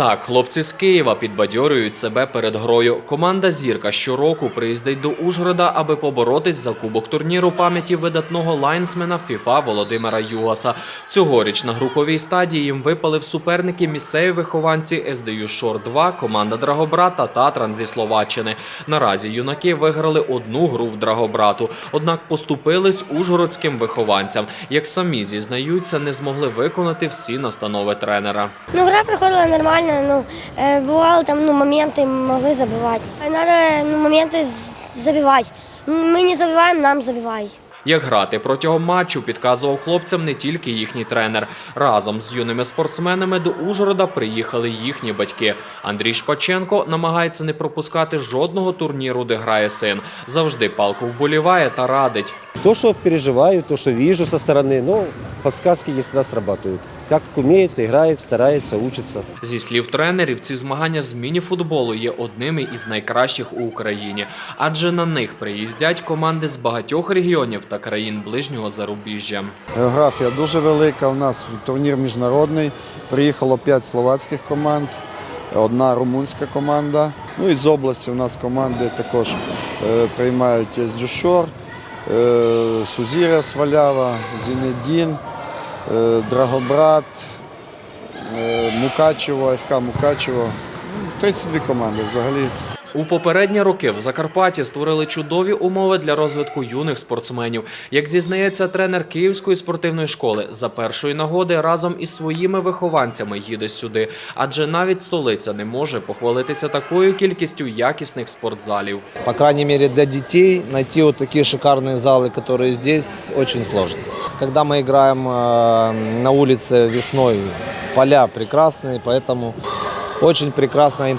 Так, хлопці з Києва підбадьорюють себе перед грою. Команда Зірка щороку приїздить до Ужгорода, аби поборотись за кубок турніру пам'яті видатного лайнсмена ФІФА Володимира Югаса. Цьогоріч на груповій стадії їм випали в суперники місцеві вихованці СДЮ Шор 2 команда Драгобрат та Татран зі Словаччини. Наразі юнаки виграли одну гру в Драгобрату, однак поступились ужгородським вихованцям. Як самі зізнаються, не змогли виконати всі настанови тренера. Ну, гра проходила нормально, ну, е, бували там ну, моменти, могли забивати. Треба ну, моменти забивати. Ми не забиваємо, нам забивають. Як грати протягом матчу, підказував хлопцям не тільки їхній тренер. Разом з юними спортсменами до Ужгорода приїхали їхні батьки. Андрій Шпаченко намагається не пропускати жодного турніру, де грає син. Завжди палку вболіває та радить. То, что переживаю, то, что вижу со стороны, но подсказки не всегда срабатывают. Как умеет, играет, старается, учится. Зі слів тренерів, ці змагання з міні-футболу є одними із найкращих у Україні, адже на них приїздять команди з багатьох регіонів та країн ближнього зарубіжжя. Географія дуже велика. У нас турнір міжнародний. Приїхало 5 словацьких команд, одна румунська команда. Ну і з області у нас команди також е, приймають Єздюшор, е, Сузіря Свалява, Зінедін, е, Драгобрат, е, Мукачево, ФК Мукачево. Ну, 32 команди взагалі. У попередні роки в Закарпатті створили чудові умови для розвитку юних спортсменів. Як зізнається тренер Київської спортивної школи, за першої нагоди разом із своїми вихованцями їде сюди, адже навіть столиця не може похвалитися такою кількістю якісних спортзалів. По крайней мере для детей найти вот такие шикарные залы, которые здесь, очень сложно. Когда мы играем э, на улице весной, поля прекрасные, поэтому очень прекрасная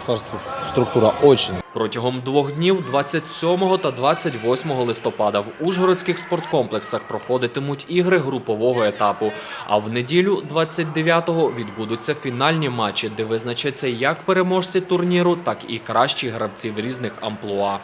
инфраструктура, очень. Протягом двох днів, 27 та 28 листопада, в Ужгородських спорткомплексах проходитимуть ігри групового етапу. А в неділю, 29-го, відбудуться фінальні матчі, де визначаться як переможці турніру, так і кращі гравці в різних амплуа.